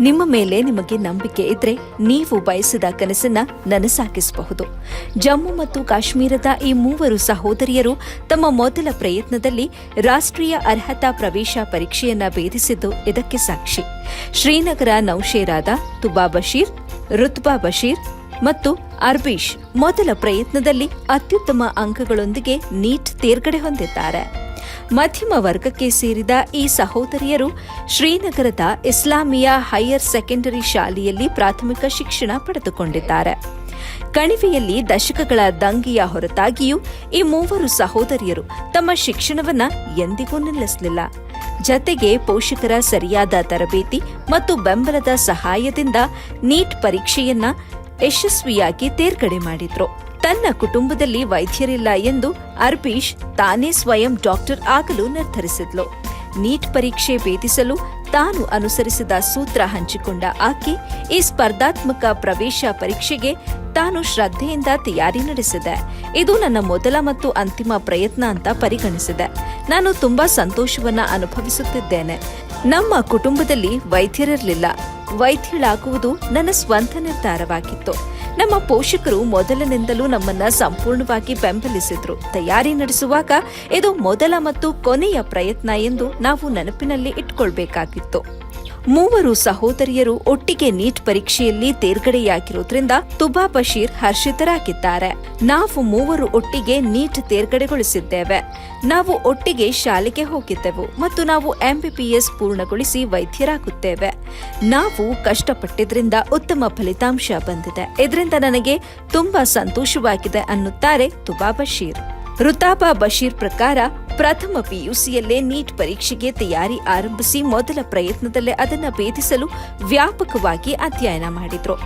ನಿಮ್ಮ ಮೇಲೆ ನಿಮಗೆ ನಂಬಿಕೆ ಇದ್ರೆ ನೀವು ಬಯಸಿದ ಕನಸನ್ನ ನನಸಾಗಿಸಬಹುದು. ಜಮ್ಮು ಮತ್ತು ಕಾಶ್ಮೀರದ ಈ ಮೂವರು ಸಹೋದರಿಯರು ತಮ್ಮ ಮೊದಲ ಪ್ರಯತ್ನದಲ್ಲಿ ರಾಷ್ಟ್ರೀಯ ಅರ್ಹತಾ ಪ್ರವೇಶ ಪರೀಕ್ಷೆಯನ್ನ ಭೇದಿಸಿದ್ದು ಇದಕ್ಕೆ ಸಾಕ್ಷಿ. ಶ್ರೀನಗರ ನೌಶೇರಾದ ತುಬಾ ಬಶೀರ್, ರುತ್ಬಾ ಬಶೀರ್ ಮತ್ತು ಅರ್ಬೀಶ್ ಮೊದಲ ಪ್ರಯತ್ನದಲ್ಲಿ ಅತ್ಯುತ್ತಮ ಅಂಕಗಳೊಂದಿಗೆ ನೀಟ್ ತೇರ್ಗಡೆ ಹೊಂದಿದ್ದಾರೆ. ಮಧ್ಯಮ ವರ್ಗಕ್ಕೆ ಸೇರಿದ ಈ ಸಹೋದರಿಯರು ಶ್ರೀನಗರದ ಇಸ್ಲಾಮಿಯಾ ಹೈಯರ್ ಸೆಕೆಂಡರಿ ಶಾಲೆಯಲ್ಲಿ ಪ್ರಾಥಮಿಕ ಶಿಕ್ಷಣ ಪಡೆದುಕೊಂಡಿದ್ದಾರೆ. ಕಣಿವೆಯಲ್ಲಿ ದಶಕಗಳ ದಂಗೆಯ ಹೊರತಾಗಿಯೂ ಈ ಮೂವರು ಸಹೋದರಿಯರು ತಮ್ಮ ಶಿಕ್ಷಣವನ್ನ ಎಂದಿಗೂ ನಿಲ್ಲಿಸಲಿಲ್ಲ. ಜತೆಗೆ ಪೋಷಕರ ಸರಿಯಾದ ತರಬೇತಿ ಮತ್ತು ಬೆಂಬಲದ ಸಹಾಯದಿಂದ ನೀಟ್ ಪರೀಕ್ಷೆಯನ್ನ ಯಶಸ್ವಿಯಾಗಿ ತೇರ್ಗಡೆ ಮಾಡಿದ್ರು. ತನ್ನ ಕುಟುಂಬದಲ್ಲಿ ವೈದ್ಯರಿಲ್ಲ ಎಂದು ಅರ್ಪೀಶ್ ತಾನೇ ಸ್ವಯಂ ಡಾಕ್ಟರ್ ಆಗಲು ನಿರ್ಧರಿಸಿದ್ಲು. ನೀಟ್ ಪರೀಕ್ಷೆ ಭೇದಿಸಲು ತಾನು ಅನುಸರಿಸಿದ ಸೂತ್ರ ಹಂಚಿಕೊಂಡ ಆಕೆ ಈ ಸ್ಪರ್ಧಾತ್ಮಕ ಪ್ರವೇಶ ಪರೀಕ್ಷೆಗೆ ತಾನು ಶ್ರದ್ಧೆಯಿಂದ ತಯಾರಿ ನಡೆಸಿದೆ. ಇದು ನನ್ನ ಮೊದಲ ಮತ್ತು ಅಂತಿಮ ಪ್ರಯತ್ನ ಅಂತ ಪರಿಗಣಿಸಿದೆ. ನಾನು ತುಂಬಾ ಸಂತೋಷವನ್ನ ಅನುಭವಿಸುತ್ತಿದ್ದೇನೆ. ನಮ್ಮ ಕುಟುಂಬದಲ್ಲಿ ವೈದ್ಯರಿರಲಿಲ್ಲ. ವೈದ್ಯಳಾಗುವುದು ನನ್ನ ಸ್ವಂತ ನಿರ್ಧಾರವಾಗಿತ್ತು ನಮ್ಮ ಪೋಷಕರು ಮೊದಲಿನಿಂದಲೂ ನಮ್ಮನ್ನ ಸಂಪೂರ್ಣವಾಗಿ ಬೆಂಬಲಿಸಿದ್ರು. ತಯಾರಿ ನಡೆಸುವಾಗ ಇದು ಮೊದಲ ಮತ್ತು ಕೊನೆಯ ಪ್ರಯತ್ನ ಎಂದು ನಾವು ನೆನಪಿನಲ್ಲಿ ಇಟ್ಕೊಳ್ಬೇಕಾಗಿತ್ತು. ಮೂವರು ಸಹೋದರಿಯರು ಒಟ್ಟಿಗೆ ನೀಟ್ ಪರೀಕ್ಷೆಯಲ್ಲಿ ತೇರ್ಗಡೆಯಾಗಿರೋದ್ರಿಂದ ತುಬಾ ಬಶೀರ್ ಹರ್ಷಿತರಾಗಿದ್ದಾರೆ. ನಾವು ಮೂವರು ಒಟ್ಟಿಗೆ ನೀಟ್ ತೇರ್ಗಡೆಗೊಳಿಸಿದ್ದೇವೆ. ನಾವು ಒಟ್ಟಿಗೆ ಶಾಲೆಗೆ ಹೋಗಿದ್ದೆವು ಮತ್ತು ನಾವು ಎಂಬಿಬಿಎಸ್ ಪೂರ್ಣಗೊಳಿಸಿ ವೈದ್ಯರಾಗುತ್ತೇವೆ. ನಾವು ಕಷ್ಟಪಟ್ಟಿದ್ರಿಂದ ಉತ್ತಮ ಫಲಿತಾಂಶ ಬಂದಿದೆ. ಇದರಿಂದ ನನಗೆ ತುಂಬಾ ಸಂತೋಷವಾಗಿದೆ ಅನ್ನುತ್ತಾರೆ ತುಬಾ ಬಶೀರ್. ರುತಾಬಾ ಬಶೀರ್ ಪ್ರಕಾರ ಪ್ರಥಮ ಪಿಯುಸಿಯಲ್ಲೇ ನೀಟ್ ಪರೀಕ್ಷೆಗೆ ತಯಾರಿ ಆರಂಭಿಸಿ ಮೊದಲ ಪ್ರಯತ್ನದಲ್ಲೇ ಅದನ್ನು ಭೇದಿಸಲು ವ್ಯಾಪಕವಾಗಿ ಅಧ್ಯಯನ ಮಾಡಿದ್ರು.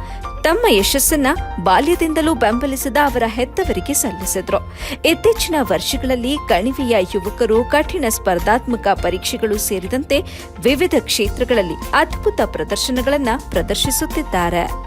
ತಮ್ಮ ಯಶಸ್ಸನ್ನ ಬಾಲ್ಯದಿಂದಲೂ ಬೆಂಬಲಿಸಿದ ಅವರ ಹೆತ್ತವರಿಗೆ ಸಲ್ಲಿಸಿದ್ರು. ಇತ್ತೀಚಿನ ವರ್ಷಗಳಲ್ಲಿ ಕಣಿವೆಯ ಯುವಕರು ಕಠಿಣ ಸ್ಪರ್ಧಾತ್ಮಕ ಪರೀಕ್ಷೆಗಳು ಸೇರಿದಂತೆ ವಿವಿಧ ಕ್ಷೇತ್ರಗಳಲ್ಲಿ ಅದ್ಭುತ ಪ್ರದರ್ಶನಗಳನ್ನು ಪ್ರದರ್ಶಿಸುತ್ತಿದ್ದಾರೆ.